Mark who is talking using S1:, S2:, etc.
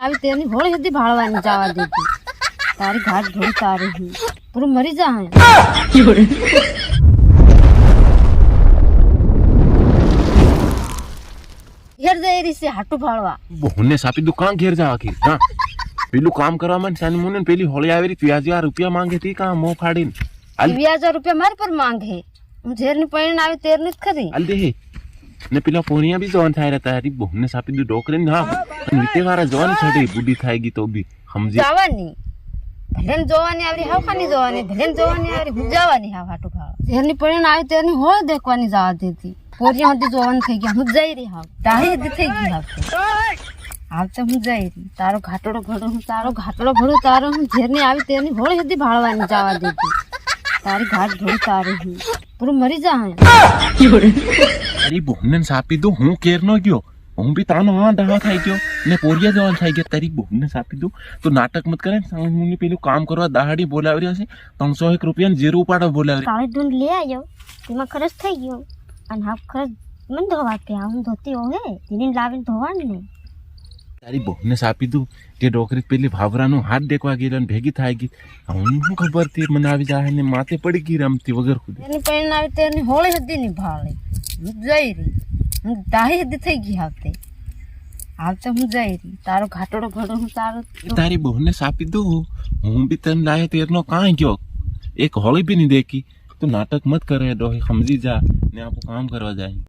S1: આવી તેની હોળી સુધી ભાળવાની જવા દેતી તારી ઘાટ ધોઈ તારી હું. પૂરું મરી જા ઘેર જઈ રહી છે હાટું ભાળવા.
S2: બહુને સાપી દુકાન ઘેર જા આખી. હા. પેલું કામ કરવા માં સાની મુને પેલી હોળી આવી રહી વ્યાજ આ રૂપિયા માંગે તી કા મો ફાડીને?
S1: બે હજાર રૂપિયા મારી પર માંગે. હું ઝેરની પૈણ આવી તેરની જ ખરી.
S2: હાલ દે. ને પેલા પોણિયા બી જોન થાય રહેતા હરી બહુને સાપી દુ ડોકરી ને હા. અને વીતે વાળા જવાન છડી બુડી થાય ગઈ તો બી સમજી
S1: જવાની. ભલે ને જોવાની આવરી હાવ ખાની જોવાની ભલે ને જોવાની આવરી હું જવાની હાવ હાટુ ભાવ ઝેરની પૈણ આવી તેની હો દેખવાની જવા દેતી. પોરી સુધી જોવાનું થઈ ગયા હું જઈ રહી હાવ. તારી દી થઈ ગઈ હાવ હાલ તો હું જઈ રહી. તારો ઘાટડો ઘડો હું તારો ઘાટડો ઘડો તારો હું ઝેરની આવી તેની હોળી સુધી ભાળવાની જવા દેતી. તારી ઘાટ ઢોળી તારી હું. પૂરું મરી જા
S2: અરે બહુને સાપી દો હું કેર નો ગયો. હું બી તાનો હા ડહા થઈ ગયો. ને પોરિયા જવાન થઈ ગયા. તારી બહુને સાપી દઉં. તો નાટક મત કરે સાંજ પેલું કામ કરવા દહાડી બોલાવી રહ્યા છે. ત્રણસો એક રૂપિયા જીરું ઉપાડો બોલાવી
S3: કાળી ઢૂંઢ લઈ આવ્યો તેમાં ખર્ચ થઈ ગયો. અને હાફ ખર્ચ મને ધોવા કે હું ધોતી હોય તેને લાવીને ધોવાનું ને.
S2: તારી બહુને સાપી દઉં. કે ડોકરી પેલી ભાવરાનું હાથ દેખવા ગયેલો અને ભેગી થાય ગઈ. હું શું ખબરથી મને આવી જાય ને માથે પડી ગઈ રમતી વગર ખુદ.
S1: એની આવી તેની હોળી હતી ની ભાળે જઈ રહી. હું દાહેદ હદી થઈ ગઈ આવતે આવતે હું જઈ તારો ઘાટડો ઘડો હું તારો
S2: તારી બહુને સાપી દઉં? હું બી તને લાય તેરનો કાંઈ ગયો. એક હોળી બી નહીં દેખી. તું નાટક મત કરે ડોહી સમજી જા ને આપણું કામ કરવા જાય.